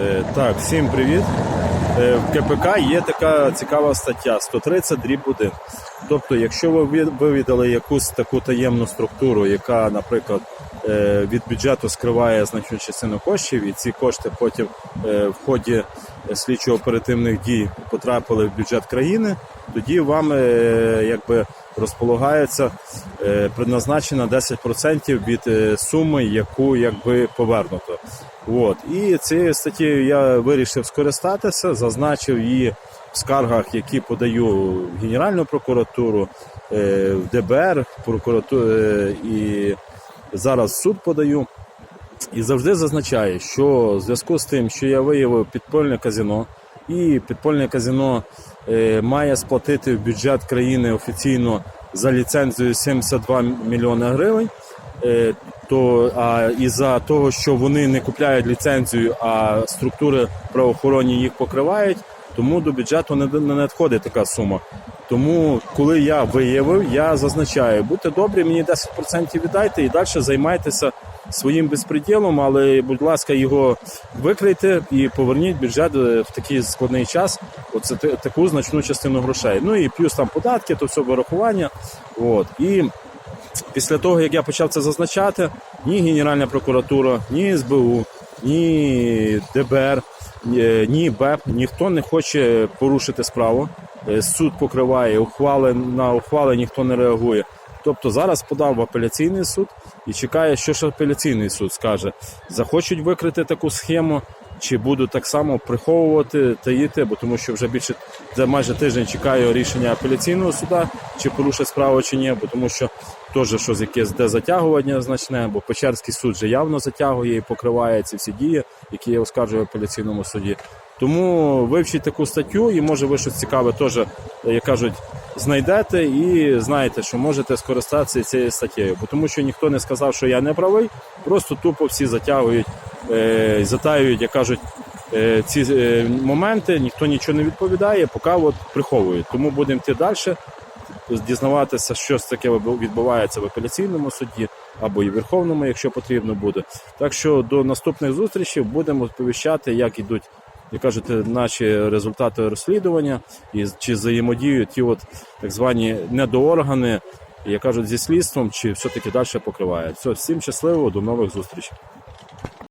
Е, Так, всім привіт. Е, В КПК є така цікава стаття 130 дріб 1. Тобто, якщо ви ви- вивідали якусь таку таємну структуру, яка, наприклад, е, від бюджету скриває значну частину коштів, і ці кошти потім в ході слідчо-оперативних дій потрапили в бюджет країни, тоді вам якби розполагається е, предназначено 10% від е, суми, яку якби повернуто. От. І цією статтєю я вирішив скористатися, зазначив її в скаргах, які подаю в Генеральну прокуратуру, е, в ДБР, прокуратуру і зараз в суд подаю. І завжди зазначаю, що в зв'язку з тим, що я виявив підпольне казино, і підпольне казино е, має сплатити в бюджет країни офіційно за ліцензію 72 мільйони гривень. Е, то а із-за того, що вони не купляють ліцензію, а структури правоохоронні їх покривають, тому до бюджету не, не надходить така сума. Тому, коли я виявив, я зазначаю, будьте добрі, мені 10% віддайте і далі займайтеся своїм безпреділом, але, будь ласка, його викрийте і поверніть бюджет е, в такий складний час. Оце та- таку значну частину грошей. Ну і плюс там податки, то все вирахування. От. І після того, як я почав це зазначати, ні Генеральна прокуратура, ні СБУ, ні ДБР, ні- ні БЕП, ніхто не хоче порушити справу. Е, Суд покриває ухвали на ухвали, ніхто не реагує. Тобто зараз подав в апеляційний суд і чекає, що ж апеляційний суд скаже. Захочуть викрити таку схему, чи будуть так само приховувати таїти, бо тому що вже більше за майже тиждень чекаю рішення апеляційного суда, чи порушить справу, чи ні, бо тому що теж щось якесь де затягування значне, бо Печерський суд же явно затягує і покриває ці всі дії, які я оскаржую в апеляційному суді. Тому вивчіть таку статтю, і може ви щось цікаве теж, як кажуть, знайдете і знаєте, що можете скористатися цією статтєю. Бо тому що ніхто не сказав, що я не правий, просто тупо всі затягують, затаюють, як кажуть, е, ці е, моменти, ніхто нічого не відповідає, поки от приховують. Тому будемо йти далі, дізнаватися, що таке відбувається в апеляційному суді або і в Верховному, якщо потрібно буде. Так що до наступних зустрічей будемо сповіщати, як ідуть. Як кажете, наші результати розслідування і чи взаємодіють ті от так звані недооргани, як кажуть, зі слідством, чи все-таки далі покривають. Все, всім щасливо, до нових зустрічей.